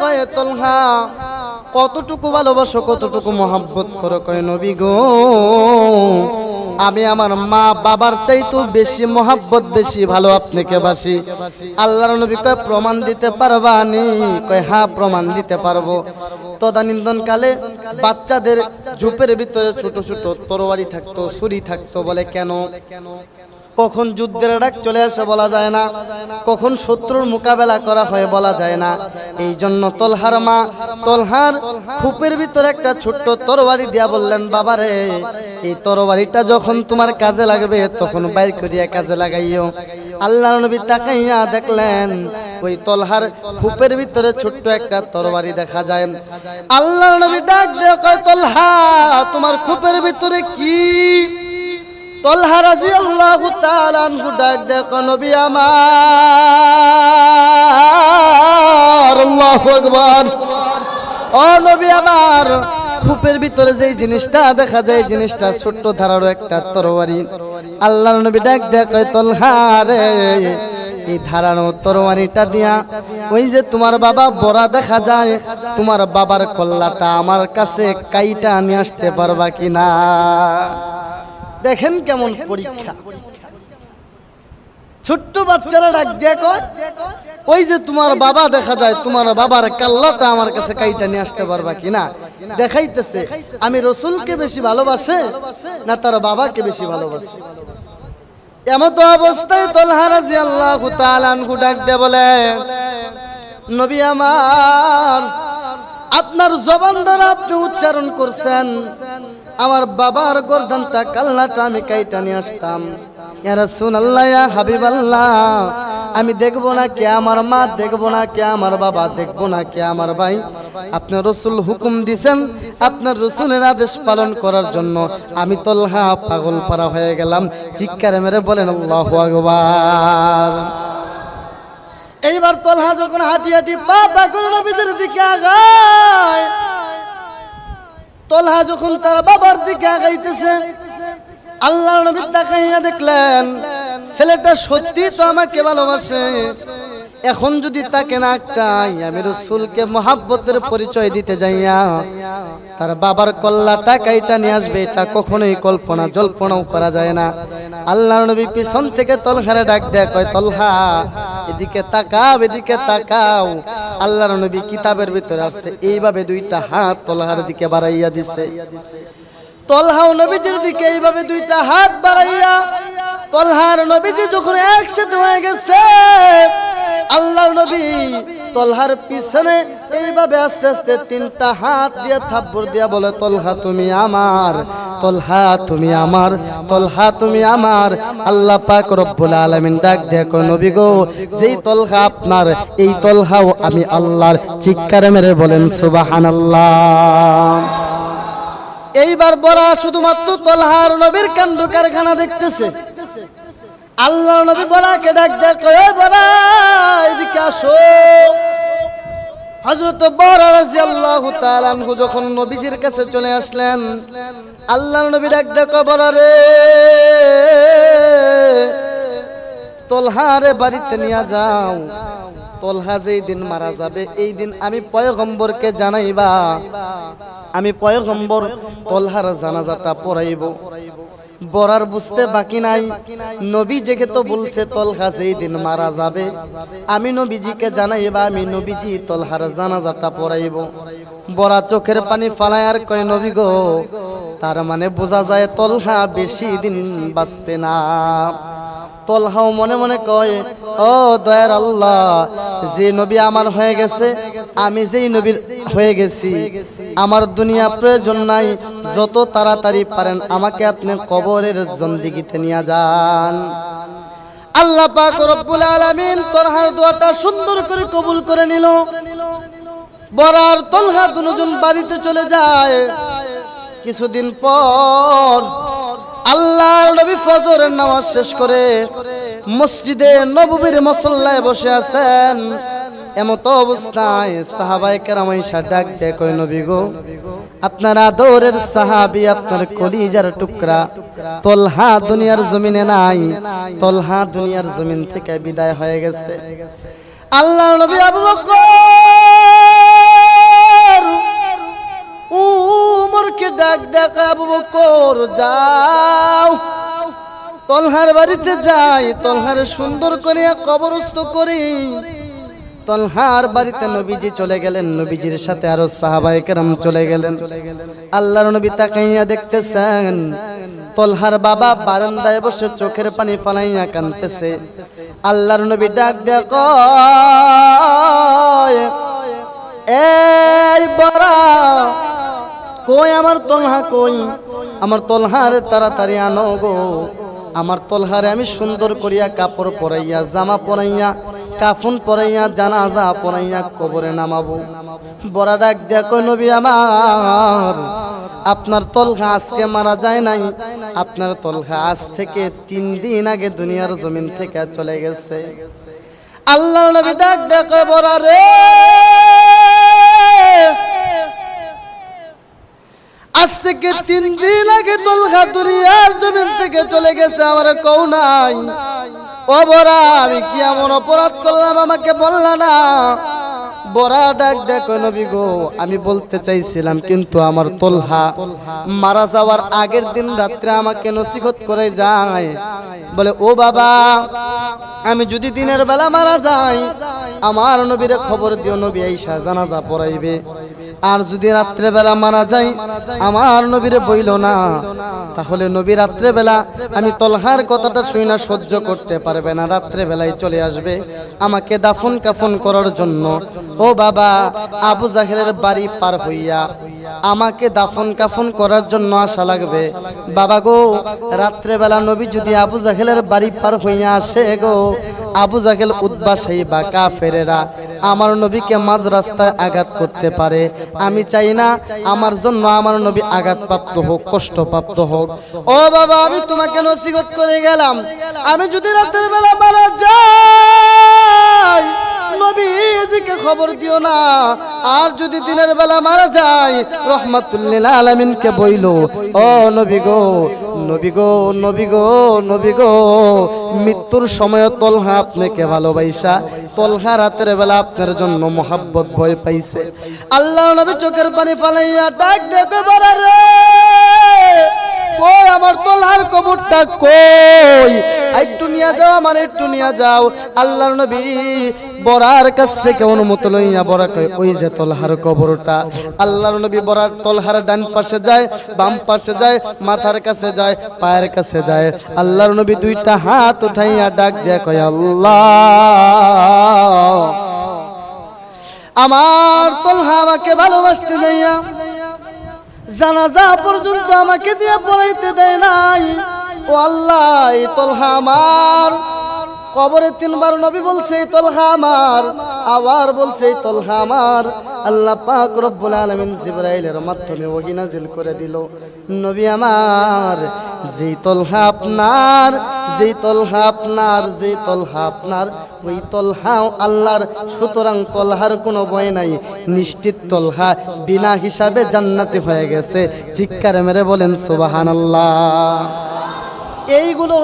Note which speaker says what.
Speaker 1: কয়ে তলহা কতটুকু ভালোবাসো, কতটুকু মহাব্বত করো কয় নবী গো। আমি আমার মা বাবার চাইতো বেশি মহাব্বত, বেশি ভালো আপনাকে বাসি। আল্লাহর নবী কয়, প্রমাণ দিতে পারবা নি? কয় হ্যাঁ প্রমাণ দিতে পারব। তদানীন্দন কালে বাচ্চাদের ঝুপের ভিতরে ছোট ছোট তরবারি থাকতো, ছুরি থাকতো, বলে কেন? কখন যুদ্ধের ডাক চলে আসে বলা যায় না। কখন শত্রুর মোকাবেলা করা হয় বলা যায় না। এই জন্য তলহার মা, তলহার খুপের ভিতরে একটা ছোট্ট তরবারি দিয়া বললেন, বাবারে, এই তরবারিটা যখন তোমার কাজে লাগবে, তখন বাইর করিয়া কাজে লাগাইও। আল্লাহ নবী তাকাইয়া দেখলেন, ওই তলহার খুপের ভিতরে ছোট্ট একটা তরবারি দেখা যায়। আল্লাহ নবী ডাক দিয়ে তলহা, তোমার খুপের ভিতরে কি তলহা রাজি আল্লাহ তালানহু ডাক দেখো নবী আমার? আল্লাহু ও নবী আমার খুপের ভিতরে যেই জিনিসটা দেখা যায়, জিনিসটা ছোট্ট ধারারও একটা তরবারি আল্লাহর নবী ডাক দেখো তলহা রে, এই ধারানো তরবারিটা দিয়া, ওই যে তোমার বাবা বড়া দেখা যায়, তোমার বাবার কল্লাটা আমার কাছে কাইটা নিয়ে আসতে পারবা কিনা? দেখেন কেমন পরীক্ষা। ছোট্ট বাচ্চারা ডাক দিয়ে কয় ওই যে তোমার বাবা দেখা যায় তোমার বাবার কাল্লাটা আমার কাছে কাইটা নিয়ে আসতে পারবা কিনা দেখাইতেছে আমি রসুলকে বেশি ভালোবাসে না তার বাবাকে বেশি ভালোবাসে? এমত অবস্থায় তলহারাজি আল্লাহ তালানহু ডাক দিয়ে বলে নবী আমার আপনার জবান দ্বারা আপনি উচ্চারণ করছেন। আমার বাবার গর্দানটা কাল্লাটা আমি কাইটা নিয়ে আসতাম। ইয়ারা শুন আল্লাহ হাবিব আল্লাহ আমি দেখব না কে আমার মা, দেখব না কে আমার বাবা, দেখব না কে আমার ভাই। আপনার রসুল হুকুম দিছেন, আপনার রসুলের আদেশ পালন করার জন্য। আমি তল্হা পাগল পারা হয়ে গেলাম। চিৎকারে মেরে বলেন, আল্লাহ আকবার। এইবার তলহা যখন হাঁটি হাঁটি পা পা করে নবীদের দিকে আগায় তলহা যখন তার বাবার দিকে আগাইতেছে আল্লাহ নবী তাকাইয়া দেখলেন, ছেলেটা সত্যি তো আমাকে ভালোবাসে। এখন যদি তাকে না একটাই আমি রসুলকে মহাব্বতের পরিচয় দিতে যাইয়া, তার বাবার কল্লা টাকাইটা নিয়ে আসবে, এটা কখনোই কল্পনা, জল্পনাও করা যায় না। আল্লাহ নবী পিছন থেকে তলহারে ডাক দেয়া, কয়, তলহা এদিকে তাকাও এদিকে তাকাও। আল্লাহর নবী কিতাবের ভিতরে আসছে এইভাবে দুইটা হাত তলহার দিকে বাড়াইয়া দিছে। তলহাও নবীজির দিকে এইভাবে দুইটা হাত বাড়াইয়া, তলহার নবীজি যখন একসাথে হয়ে গেছে নবী, তলহার পিছনে এইভাবে আস্তে আস্তে তিনটা হাত দিয়ে দিয়া বলে, তলহা তুমি আমার, তলহা তুমি আমার, তলহা তুমি আমার। আল্লাহ পাক রব্বুল আলামিন ডাক দেখো নবী গো, যেই তলহা আপনার, এই তলহাও আমি আল্লাহর চিৎকারে মেরে বলেন, সুবহানাল্লাহ। এইবার বড়া শুধুমাত্র তলহার নবীর কাণ্ড কারখানা দেখতেছে। আল্লাহ নবী বড়াকে ডাক দেখ বড়া এদিকে আসো। হজরত বড় রাজি আল্লাহ তালানহু যখন নবীজির কাছে চলে আসলেন আল্লাহ নবী ডাক দেখো বড় রে তলহারে বাড়িতে নিয়ে যাও। তলহা যেই দিন মারা যাবে, এই দিন আমি পয়গম্বরকে জানাইবা। আমি পয়গম্বর তলহার জানাজাটা পড়াইব। বরার বুঝতে বাকি নাই। নবী জেগে তো বলছে, তলহা যেই দিন মারা যাবে, আমি নবীজিকে জানাইবা, আমি নবীজি তলহার জানাজাটা পড়াইব। বরা চোখের পানি ফালায় আর কয়, নবী গো, তার মানে বোঝা যায় তলহা বেশি দিন বাঁচবে না। তলহাও মনে মনে কয়, ও দয়ার আল্লাহ, যে নবী আমার হয়ে গেছে, আমি যেই নবীর হয়ে গেছি। আমার দুনিয়া প্রয়োজন নাই, যত তাড়াতাড়ি পারেন আমাকে আপনি কবরের জন্দিগিতে নিয়ে যান। আল্লাহ পাক রব্বুল আলামিন তলহার দোয়াটা সুন্দর করে কবুল করে নিল। বরার তলহা দুজন বাড়িতে চলে যায়। কিছুদিন পর আল্লাহ নবী ফজরের নামাজ শেষ করে মসজিদে নববীর মসল্লায় বসে আছেন। এমত অবস্থায় সাহাবাই কেরামাইশা ডাক দেয় কই নবী গো, আপনার আদরের সাহাবি, আপনার কলিজার টুকরা, তলহা দুনিয়ার জমিনে নাই, তলহা দুনিয়ার জমিন থেকে বিদায় হয়ে গেছে। আল্লাহ নবী আবু বকর আবু বকর যাও। তলহার বাড়িতে যাই, তলহার সুন্দর করিয়া কবরস্থ করি। তলহার বাড়িতে নবীজি চলে গেলেন, নবীজির সাথে আরও সাহাবায়ে কেরাম চলে গেলেন। আল্লাহর নবী তাকাইয়া দেখতেছেন, তলহার বাবা বারান্দায় বসে চোখের পানি ফালাইয়া কানতেছে। আল্লাহর নবী ডাক কয়, এই বড়া কই আমার তলহা কই? আমার তলহারে তাড়াতাড়ি আনো গো। আমার তলহারে আমি সুন্দর করিয়া কাপড় পরাইয়া, জামা পরাইয়া, কাফন পরাইয়া, জানাজা পরাইয়া কবরে নামাবো। বড়া ডাক দেয়া কই নবী আমার, আপনার তলহা আজকে মারা যায় নাই। আপনার তলহা আজ থেকে তিন দিন আগে দুনিয়ার জমিন থেকে চলে গেছে। আল্লাহ নবী ডাক কই বড়া রে আজ থেকে তিন দিন আগে তলখা দুনিয়ার জমিন থেকে চলে গেছে, আমার কৌ নাই। বড়া, আমি কি এমন অপরাধ করলাম আমাকে বললা না? বড়া ডাক, দেখো নবী গো, আমি বলতে চাইছিলাম, কিন্তু আমার তোলহা মারা যাওয়ার আগের দিন রাত্রে আমাকে নসিহত করে যায়। বলে, ও বাবা, আমি যদি দিনের বেলা মারা যাই, আমার নবীরে খবর দিও, নবী আইসা জানাজা পড়াইবে। আর যদি রাত্রে বেলা মারা যাই আমার নবীরে বইল না। তাহলে নবী রাত্রে বেলা আমি তলহার কথাটা শুই না সহ্য করতে পারবে না। রাত্রে বেলায় চলে আসবে আমাকে দাফন কাফন করার জন্য। ও বাবা, আবু জাহেলের বাড়ি পার হইয়া আমাকে দাফন কাফন করার জন্য আসা লাগবে। বাবা গো রাত্রে বেলা নবী যদি আবু জাহেলের বাড়ি পার হইয়া আসে গো, আবু জাহেল উদ্বাসাই বা কাফেরেরা। আমার নবীকে মাঝ রাস্তায় আঘাত করতে পারে। আমি চাই না আমার জন্য আমার নবী আঘাতপ্রাপ্ত হোক, কষ্টপ্রাপ্ত হোক। ও বাবা, আমি তোমাকে নসিগত করে গেলাম। আমি যদি রাতের বেলা মারা যাই নবীজিকে খবর দিও না। আর যদি দিনের বেলা মারা যায়, রহমাতুল্লিল আলামিনকে বইল, ও নবী গো নবী গো নবী গো নবী গো, মৃত্যুর সময় তলহা আপনাকে ভালোবাসা, তলহা রাতের বেলা আপনার জন্য মোহাব্বত ভয় পাইছে। আল্লাহ নবী চোখের পানি ফালাইয়া ডাক দেখে বড় রে? কই আমার তলহার কবরটা কই? একটু নিয়ে যাও, আমার একটু নিয়ে যাও। আল্লাহর নবী বরার কাছ থেকে অনুমতি লইয়া বড়া কই ওই যে তলহার কবরটা। আল্লাহর নবী বরার তলহার ডান পাশে যায়, বাম পাশে যায়, মাথার কাছে যায়, পায়ের কাছে যায়। আল্লাহর নবী দুইটা হাত উঠাইয়া ডাক দিয়া কয়, আল্লাহ, আমার তলহা আমাকে ভালোবাসতে যাইয়া, জানাজা পর্যন্ত আমাকে দিয়ে পড়াইতে দেয় নাই। ও আল্লাহ এই তলহা আমার। কবরে তিনবার নবী বলছে, এই তলহা আমার। আবার বলছে, এই তলহা আমার। আল্লাহ পাক রব্বুল আলামিন জিবরাইলের মাধ্যমে ওহী নাজিল করে দিল। নবী আমার, যেই তলহা আপনার, যেই তলহা আপনার, যেই তলহা আপনার, ওই তলহাও আল্লাহর, সুতরাং তলহার কোনো ভয় নাই। নিশ্চিত তলহা বিনা হিসাবে জান্নাতি হয়ে গেছে। চিৎকার মেরে বলেন, সুবহানাল্লাহ। এইগুলো